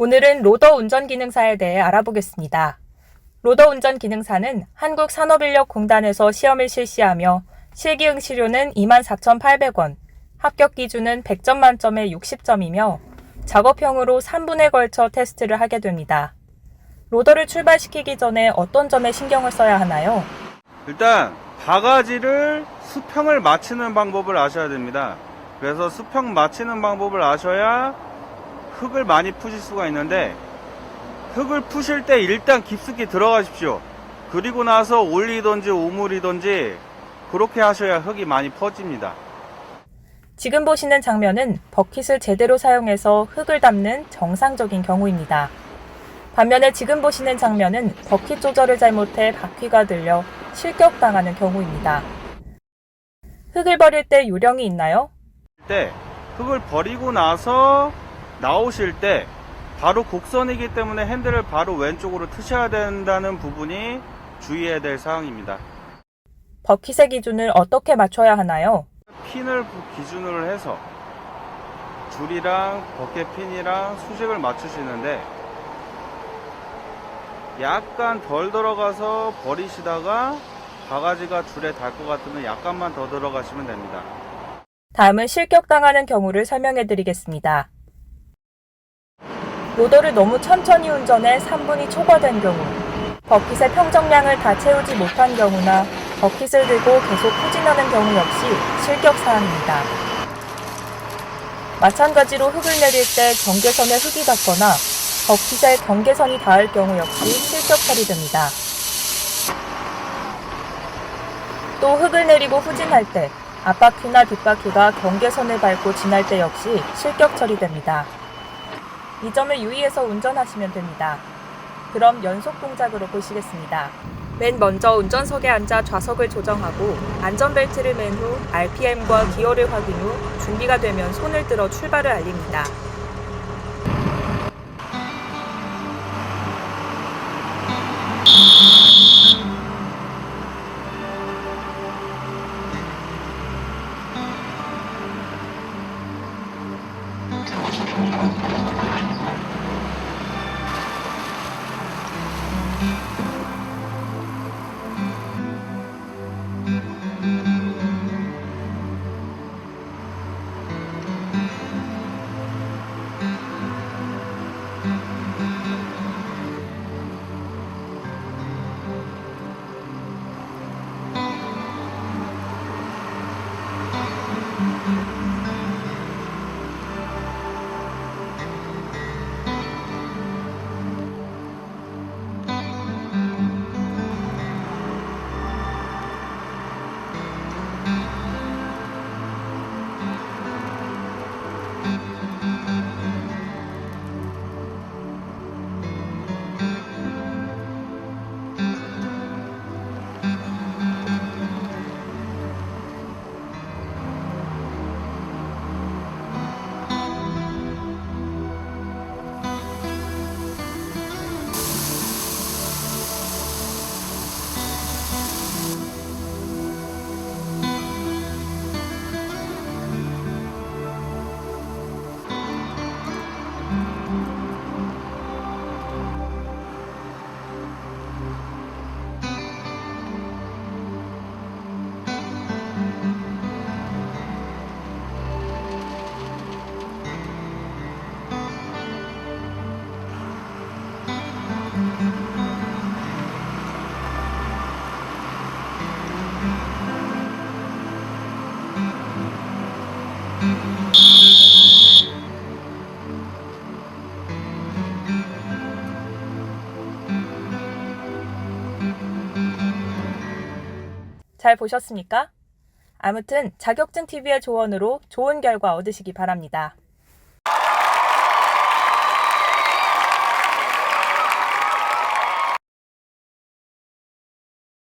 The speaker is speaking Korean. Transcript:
오늘은 로더 운전 기능사에 대해 알아보겠습니다. 로더 운전 기능사는 한국산업인력공단에서 시험을 실시하며 실기 응 시료는 24,800원, 합격 기준은 100점 만점에 60점이며 작업형으로 3분에 걸쳐 테스트를 하게 됩니다. 로더를 출발시키기 전에 어떤 점에 신경을 써야 하나요? 일단 바가지를 수평을 맞추는 방법을 아셔야 됩니다. 그래서 수평 맞추는 방법을 아셔야 흙을 많이 푸실 수가 있는데 흙을 푸실 때 일단 깊숙이 들어가십시오. 그리고 나서 올리든지 오물이든지 그렇게 하셔야 흙이 많이 퍼집니다. 지금 보시는 장면은 버킷을 제대로 사용해서 흙을 담는 정상적인 경우입니다. 반면에 지금 보시는 장면은 버킷 조절을 잘못해 바퀴가 들려 실격당하는 경우입니다. 흙을 버릴 때 요령이 있나요? 때 흙을 버리고 나서 나오실 때 바로 곡선이기 때문에 핸들을 바로 왼쪽으로 트셔야 된다는 부분이 주의해야 될 사항입니다. 버킷의 기준을 어떻게 맞춰야 하나요? 핀을 기준으로 해서 줄이랑 버켓 핀이랑 수직을 맞추시는데 약간 덜 들어가서 버리시다가 바가지가 줄에 닿을 것 같으면 약간만 더 들어가시면 됩니다. 다음은 실격당하는 경우를 설명해 드리겠습니다. 로더를 너무 천천히 운전해 3분이 초과된 경우, 버킷의 평정량을 다 채우지 못한 경우나 버킷을 들고 계속 후진하는 경우 역시 실격 사항입니다. 마찬가지로 흙을 내릴 때 경계선에 흙이 닿거나 버킷에 경계선이 닿을 경우 역시 실격 처리됩니다. 또 흙을 내리고 후진할 때 앞바퀴나 뒷바퀴가 경계선을 밟고 지날 때 역시 실격 처리됩니다. 이 점을 유의해서 운전하시면 됩니다. 그럼 연속 동작으로 보시겠습니다. 맨 먼저 운전석에 앉아 좌석을 조정하고 안전벨트를 맨 후 RPM과 기어를 확인 후 준비가 되면 손을 들어 출발을 알립니다. 잘 보셨습니까? 아무튼 자격증 TV의 조언으로 좋은 결과 얻으시기 바랍니다.